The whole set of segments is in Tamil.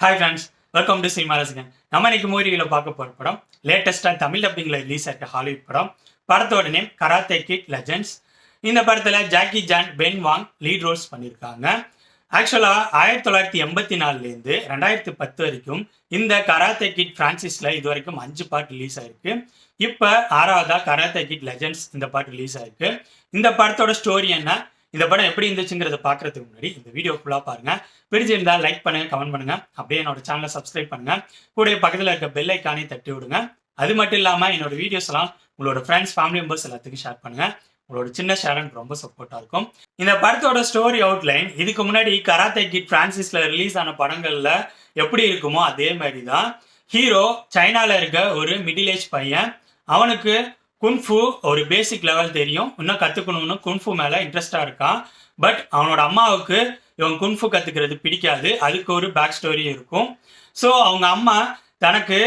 Hi friends welcome to cinema ரசிகன் நம்ம இன்னைக்கு மூவியில் பார்க்க போகிற படம் லேட்டஸ்ட்டாக தமிழ் டப்பிங்கில் ரிலீஸ் ஆகிட்ட ஹாலிவுட் படம். படத்தோட நேம் கராத்தே கிட் லெஜெண்ட்ஸ் இந்த படத்தில் Jackie Chan Ben Wang lead roles பண்ணியிருக்காங்க ஆக்சுவலாக ஆயிரத்தி தொள்ளாயிரத்தி எண்பத்தி நாலுலேருந்து ரெண்டாயிரத்தி பத்து வரைக்கும் இந்த கராத்தே கிட் ஃப்ரான்சிஸில் இது வரைக்கும் அஞ்சு பார்ட் ரிலீஸ் ஆயிருக்கு. இப்போ ஆறாவதா கராத்தே கிட் லெஜெண்ட்ஸ் இந்த பாட்டு ரிலீஸ் ஆயிருக்கு. இந்த படத்தோட ஸ்டோரி என்ன? இந்த படம் எப்படி இருந்துச்சுங்கிறத பார்க்கறதுக்கு முன்னாடி இந்த வீடியோ ஃபுல்லாக பாருங்க. பிடிச்சிருந்தா லைக் பண்ணுங்க கமெண்ட் பண்ணுங்க. அப்படியே என்னோட சேனலை சப்ஸ்கிரைப் பண்ணுங்க. கூட பக்கத்தில் இருக்க பெல் ஐக்கானே தட்டி விடுங்க. அது மட்டும் இல்லாமல் என்னோட வீடியோஸ் எல்லாம் உங்களோட ஃப்ரெண்ட்ஸ் ஃபேமிலி மெம்பர்ஸ் எல்லாத்துக்கும் ஷேர் பண்ணுங்க. உங்களோட சின்ன ஷேர் எனக்கு ரொம்ப சப்போர்ட்டாக இருக்கும். இந்த படத்தோட ஸ்டோரி அவுட்லைன் இதுக்கு முன்னாடி கராத்தே கிட் பிரான்சிஸ்ல ரிலீஸ் ஆன படங்கள்ல எப்படி இருக்குமோ அதே மாதிரி தான் ஹீரோ சைனால இருக்க ஒரு மிடில் ஏஜ் பையன் அவனுக்கு குன்ஃபு ஒரு பேசிக் லெவல் தெரியும். இன்னும் கற்றுக்கணும்னு குன்ஃபு மேலே இன்ட்ரெஸ்டாக இருக்கான். பட் அவனோட அம்மாவுக்கு இவன் குன்ஃபு கற்றுக்கிறது பிடிக்காது. அதுக்கு ஒரு பேக் ஸ்டோரி இருக்கும். ஸோ அவங்க அம்மா தனக்கு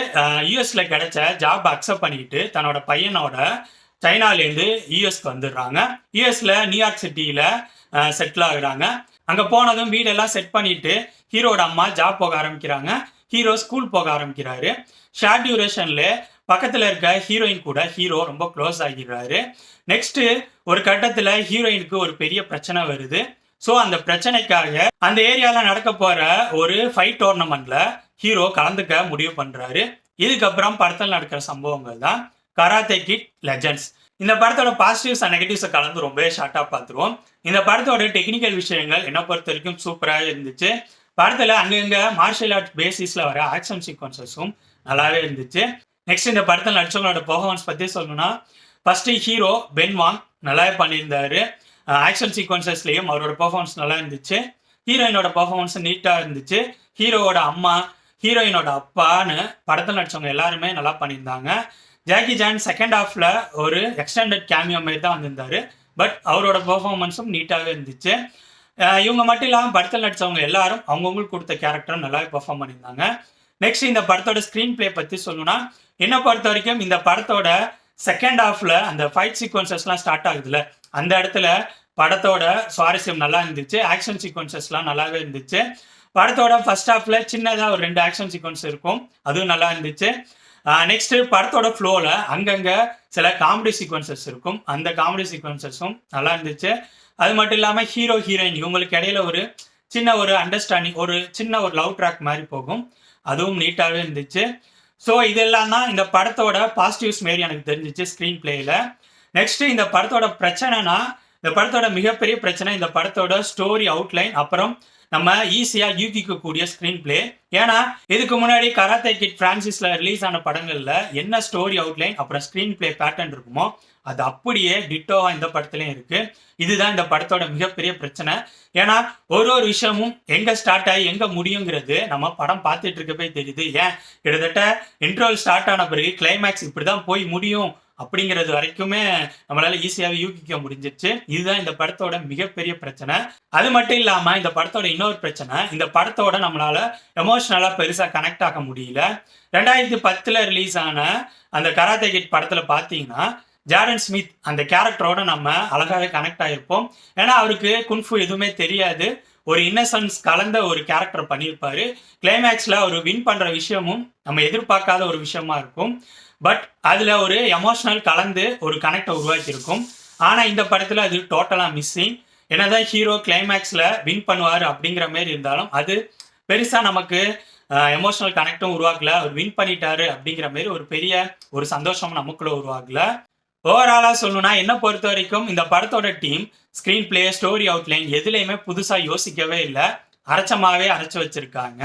யூஎஸில் கிடைச்ச ஜாப் அக்செப்ட் பண்ணிட்டு தன்னோட பையனோட சைனாலேருந்து யூஎஸ்க்கு வந்துடுறாங்க. யூஎஸில் நியூயார்க் சிட்டியில் செட்டில் ஆகுறாங்க. அங்கே போனதும் வீடெல்லாம் செட் பண்ணிட்டு ஹீரோட அம்மா ஜாப் போக ஆரம்பிக்கிறாங்க. ஹீரோ ஸ்கூல் போக ஆரம்பிக்கிறாரு. ஷார்ட் டியூரேஷன்ல பக்கத்தில் இருக்க ஹீரோயின் கூட ஹீரோ ரொம்ப க்ளோஸ் ஆகிடுறாரு. நெக்ஸ்ட் ஒரு கட்டத்தில் ஹீரோயினுக்கு ஒரு பெரிய பிரச்சனை வருது. ஸோ அந்த பிரச்சனைக்காக அந்த ஏரியாவில் நடக்க போற ஒரு ஃபைட் டோர்னமெண்ட்ல ஹீரோ கலந்துக்க முடிவு பண்றாரு. இதுக்கப்புறம் படத்தில் நடக்கிற சம்பவங்கள் தான் கராத்தே கிட் லெஜண்ட்ஸ் இந்த படத்தோட பாசிட்டிவ்ஸ் அண்ட் நெகட்டிவ்ஸை கலந்து ரொம்பவே ஷார்ட்டாக பார்த்துருவோம். இந்த படத்தோட டெக்னிக்கல் விஷயங்கள் என்ன பொறுத்த வரைக்கும் சூப்பராக இருந்துச்சு. படத்தில் அங்கங்க மார்ஷியல் ஆர்ட் பேசிஸில் வர ஆக்ஷன் சீக்வன்சஸும் நல்லாவே இருந்துச்சு. நெக்ஸ்ட் இந்த படத்தில் நடிச்சவங்களோட பர்ஃபார்மன்ஸ் பற்றி சொல்லணும்னா ஃபர்ஸ்ட் ஹீரோ பென் வாங் நல்லாவே பண்ணியிருந்தாரு. ஆக்ஷன் சீக்வன்சஸ்லேயும் அவரோட பர்ஃபார்மன்ஸ் நல்லா இருந்துச்சு. ஹீரோயினோட பர்ஃபார்மன்ஸ் நீட்டாக இருந்துச்சு. ஹீரோவோட அம்மா ஹீரோயினோட அப்பான்னு படத்தில் நடிச்சவங்க எல்லாருமே நல்லா பண்ணியிருந்தாங்க. ஜாக்கி ஜான் செகண்ட் ஹாஃப்ல ஒரு எக்ஸ்டெண்டட் கேமியோ மாதிரி தான் வந்திருந்தாரு. பட் அவரோட பர்ஃபார்மன்ஸும் நீட்டாகவே இருந்துச்சு. இவங்க மட்டும் இல்லாமல் படத்தில் நடித்தவங்க எல்லாரும் அவங்கவுங்களுக்கு கொடுத்த கேரக்டரும் நல்லாவே பெர்ஃபார்ம் பண்ணியிருந்தாங்க. நெக்ஸ்ட் இந்த படத்தோட ஸ்க்ரீன் பிளே பற்றி சொல்லணும்னா என்ன பொறுத்த வரைக்கும் இந்த படத்தோட செகண்ட் ஹாஃப்ல அந்த ஃபைட் சீக்வன்சஸ்லாம் ஸ்டார்ட் ஆகுதுல்ல அந்த இடத்துல படத்தோட சுவாரஸ்யம் நல்லா இருந்துச்சு ஆக்ஷன் சீக்வன்சஸ்லாம் நல்லாவே இருந்துச்சு. படத்தோட ஃபர்ஸ்ட் ஹாஃப்ல சின்னதாக ஒரு ரெண்டு ஆக்ஷன் சீக்வன்ஸ் இருக்கும் அதுவும் நல்லா இருந்துச்சு. நெக்ஸ்ட் படத்தோட ஃப்ளோவில் அங்கங்கே சில காமெடி சீக்வன்சஸ் இருக்கும் அந்த காமெடி சீக்வன்சஸும் நல்லா இருந்துச்சு. அது மட்டும் இல்லாமல் ஹீரோ ஹீரோயின் இவங்களுக்கு இடையில ஒரு சின்ன ஒரு அண்டர்ஸ்டாண்டிங் ஒரு சின்ன ஒரு லவ் ட்ராக் மாதிரி போகும். அதுவும் நீட்டாகவே இருந்துச்சு. ஸோ இதெல்லாம் தான் இந்த படத்தோட பாசிட்டிவ்ஸ் மாரி எனக்கு தெரிஞ்சிச்சு ஸ்க்ரீன் பிளேயில் நெக்ஸ்ட் இந்த படத்தோட பிரச்சனைனா இந்த படத்தோட மிகப்பெரிய பிரச்சனை இந்த படத்தோட ஸ்டோரி அவுட்லைன் அப்புறம் நம்ம ஈஸியாக யூகிக்கக்கூடிய ஸ்க்ரீன் பிளே ஏன்னா இதுக்கு முன்னாடி கராத்தே கிட் பிரான்சிஸில் ரிலீஸ் ஆன படங்களில் என்ன ஸ்டோரி அவுட்லைன் அப்புறம் ஸ்க்ரீன் பிளே பேட்டர்ன் இருக்குமோ அது அப்படியே டிட்டோவா இந்த படத்துலயும் இருக்கு. இதுதான் இந்த படத்தோட மிகப்பெரிய பிரச்சனை. ஏன்னா ஒரு ஒரு விஷயமும் எங்க ஸ்டார்ட் ஆகி எங்க முடியுங்கிறது நம்ம படம் பார்த்துட்டு இருக்கப்பே தெரியுது. ஏன்? கிட்டத்தட்ட இன்ட்ரோல் ஸ்டார்ட் ஆன பிறகு கிளைமேக்ஸ் இப்படிதான் போய் முடியும் அப்படிங்கிறது வரைக்குமே நம்மளால ஈஸியாகவே யூகிக்க முடிஞ்சிச்சு இதுதான் இந்த படத்தோட மிகப்பெரிய பிரச்சனை. அது மட்டும் இல்லாம இந்த படத்தோட இன்னொரு பிரச்சனை இந்த படத்தோட நம்மளால எமோஷனலா பெருசா கனெக்ட் ஆக முடியல. ரெண்டாயிரத்தி பத்துல ரிலீஸ் ஆன அந்த கராத்தே கிட் படத்துல பாத்தீங்கன்னா ஜாரன் ஸ்மித் அந்த கேரக்டரோட நம்ம அழகாக கனெக்ட் ஆகிருப்போம் ஏன்னா அவருக்கு குன்ஃபு எதுவுமே தெரியாது. ஒரு இன்னசென்ஸ் கலந்த ஒரு கேரக்டர் பண்ணியிருப்பாரு. கிளைமேக்ஸில் அவர் வின் பண்ணுற விஷயமும் நம்ம எதிர்பார்க்காத ஒரு விஷயமா இருக்கும். பட் அதில் ஒரு எமோஷனல் கலந்து ஒரு கனெக்டை உருவாக்கியிருக்கும். ஆனால் இந்த படத்தில் அது டோட்டலாக மிஸ்ஸிங் என்னதான் ஹீரோ கிளைமேக்ஸில் வின் பண்ணுவார் அப்படிங்கிற மாரி இருந்தாலும் அது பெருசாக நமக்கு எமோஷனல் கனெக்டும் உருவாக்கல. அவர் வின் பண்ணிட்டாரு அப்படிங்கிற மாரி ஒரு பெரிய ஒரு சந்தோஷம் நமக்குள்ள உருவாகல. ஓவராலாக சொல்லணும்னா என்ன பொறுத்த வரைக்கும் இந்த படத்தோட team screenplay story outline எதுலையுமே புதுசாக யோசிக்கவே இல்லை. அரைச்சமாகவே அரைச்சி வச்சிருக்காங்க.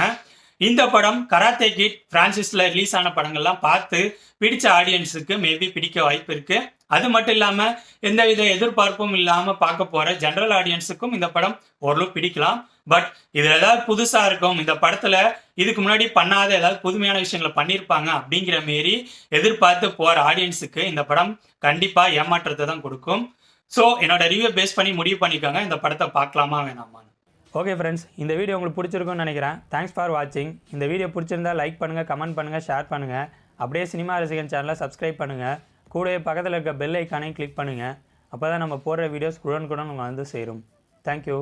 இந்த படம் கராத்தே கிட் பிரான்சிஸில் ரிலீஸ் ஆன படங்கள்லாம் பார்த்து பிடிச்ச ஆடியன்ஸுக்கு மேபி பிடிக்க வாய்ப்பு இருக்குது அது மட்டும் இல்லாமல் எந்தவித எதிர்பார்ப்பும் இல்லாமல் பார்க்க போகிற ஜென்ரல் ஆடியன்ஸுக்கும் இந்த படம் ஓரளவு பிடிக்கலாம். பட் இதுல ஏதாவது புதுசா இருக்கும் இந்த படத்துல இதுக்கு முன்னாடி பண்ணாத ஏதாவது புதுமையான விஷயங்களை பண்ணியிருப்பாங்க அப்படிங்கிற மாரி எதிர்பார்த்து போற ஆடியன்ஸுக்கு இந்த படம் கண்டிப்பா ஏமாற்றத்தை தான் கொடுக்கும். ஸோ என்னோட ரிவ்யூ பேஸ் பண்ணி முடிவு பண்ணிக்கோங்க. இந்த படத்தை பார்க்கலாமா வேணாமா ஓகே ஃப்ரெண்ட்ஸ் இந்த வீடியோ உங்களுக்கு பிடிச்சிருக்கும்னு நினைக்கிறேன். தேங்க்ஸ் ஃபார் வாட்சிங் இந்த வீடியோ பிடிச்சிருந்தா லைக் பண்ணுங்கள் கமெண்ட் பண்ணுங்கள் ஷேர் பண்ணுங்கள் அப்படியே சினிமா ரசிகன் சேனலை சப்ஸ்கிரைப் பண்ணுங்கள் கூடவே பக்கத்தில் இருக்க பெல் ஐக்கானையும் கிளிக் பண்ணுங்கள் அப்போ தான் நம்ம போடுற வீடியோஸ் உடனுக்குடன் உங்களுக்கு வந்து சேரும். தேங்க்யூ